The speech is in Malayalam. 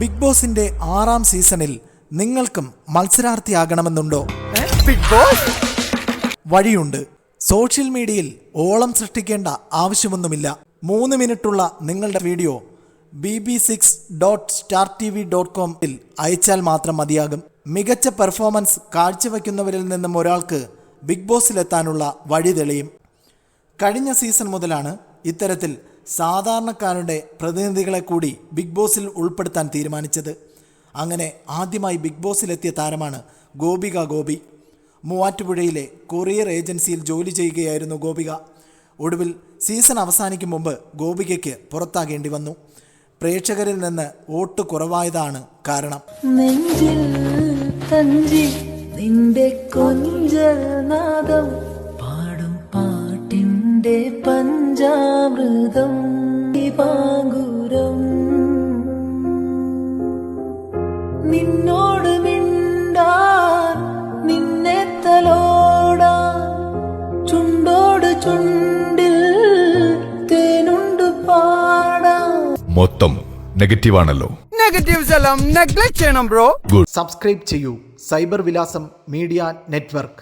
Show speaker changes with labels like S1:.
S1: ബിഗ് ബോസിന്റെ ആറാം സീസണിൽ നിങ്ങൾക്കും മത്സരാർത്ഥിയാകണമെന്നുണ്ടോ?
S2: Big boss?
S1: വഴിയുണ്ട്. സോഷ്യൽ മീഡിയയിൽ ഓളം സൃഷ്ടിക്കേണ്ട ആവശ്യമൊന്നുമില്ല. മൂന്ന് മിനിറ്റുള്ള നിങ്ങളുടെ video B B six dot star T V dot കോമിൽ അയച്ചാൽ മാത്രം മതിയാകും. മികച്ച പെർഫോമൻസ് കാഴ്ചവെക്കുന്നവരിൽ നിന്നും ഒരാൾക്ക് ബിഗ് ബോസിലെത്താനുള്ള വഴി തെളിയും. കഴിഞ്ഞ സീസൺ മുതലാണ് ഇത്തരത്തിൽ സാധാരണക്കാരുടെ പ്രതിനിധികളെ കൂടി ബിഗ് ബോസിൽ ഉൾപ്പെടുത്താൻ തീരുമാനിച്ചത്. അങ്ങനെ ആദ്യമായി ബിഗ് ബോസിലെത്തിയ താരമാണ് ഗോപിക ഗോപി. മൂവാറ്റുപുഴയിലെ കൊറിയർ ഏജൻസിയിൽ ജോലി ചെയ്യുകയായിരുന്നു ഗോപിക. ഒടുവിൽ സീസൺ അവസാനിക്കും മുമ്പ് ഗോപികയ്ക്ക് പുറത്താകേണ്ടി വന്നു. പ്രേക്ഷകരിൽ നിന്ന് വോട്ട് കുറവായതാണ് കാരണം.
S3: നിന്റെ കൊഞ്ചൽ നാദം പാടും പാട്ടിന്റെ പഞ്ചാമൃതം പാങ്കുരം. നിന്നോട് മിണ്ടാ നിന്നെ ചുണ്ടോട് ചുണ്ടിൽ തേനുണ്ട് പാടാ.
S4: മൊത്തം നെഗറ്റീവാണല്ലോ
S2: നെഗറ്റീവ്സ് എല്ലാം നെഗ്ലക്ട് ചെയ്യണം ബ്രോ
S1: സബ്സ്ക്രൈബ് ചെയ്യൂ. സൈബർ വിലാസം മീഡിയ നെറ്റ്വർക്ക്.